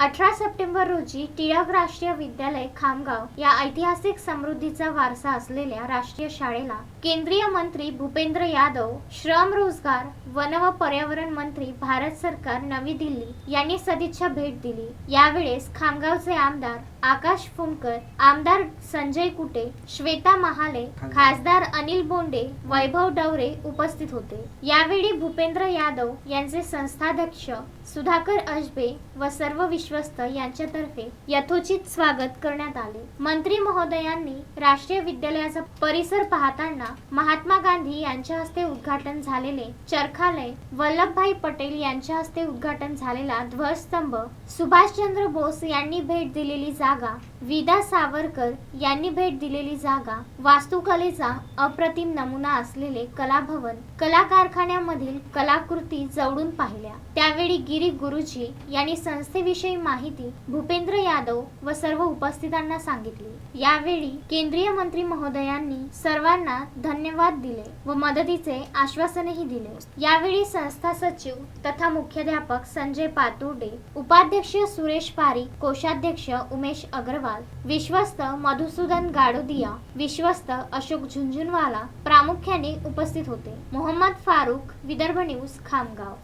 अठरा सप्टेंबर रोजी टिळक राष्ट्रीय विद्यालय खामगाव या ऐतिहासिक समृद्धीचा वारसा असलेल्या राष्ट्रीय शाळेला केंद्रीय मंत्री भूपेंद्र यादव श्रम रोजगार वन व पर्यावरण मंत्री भारत सरकार नवी दिल्ली यांनी सदिच्छा भेट दिली. यावेळेस खामगावचे आमदार आकाश फुंडकर आमदार संजय कुटे श्वेता महाले खासदार अनिल बोंडे वैभव डवरे उपस्थित होते. यावेळी भूपेंद्र यादव यांचे संस्थाध्यक्ष सुधाकर अजबे व सर्व विश्वस्त यांच्यातर्फे यथोचित स्वागत करण्यात आले. मंत्री महोदयांनी राष्ट्रीय विद्यालयाचा परिसर पाहताना महात्मा गांधी यांच्या हस्ते उद्घाटन झालेले चरखालय वल्लभभाई पटेल यांच्या हस्ते उद्घाटन झालेला ध्वजस्तंभ सुभाषचंद्र बोस यांनी भेट दिलेली जागा विदा सावरकर यांनी भेट दिलेली जागा वास्तुकलेचा अप्रतिम नमुना असलेले कलाभवन कला कारखान्यामधील कलाकृती जवळून पाहिल्या. त्यावेळी गिरी गुरुजी यांनी संस्थेविषयी माहिती भूपेंद्र यादव व सर्व उपस्थितांना सांगितली. यावेळी केंद्रीय मंत्री महोदयांनी सर्वांना धन्यवाद दिले व मदतीचे आश्वासनही दिले. यावेळी संस्था सचिव तथा मुख्याध्यापक संजय पातुर्डे उपाध्यक्ष सुरेश पारीक कोषाध्यक्ष उमेश अग्रवाल विश्वस्त मधुसूदन गाडोदिया विश्वस्त अशोक झुंझुनवाला प्रामुख्याने उपस्थित होते. मोहम्मद फारुख विदर्भ न्यूज खामगाव.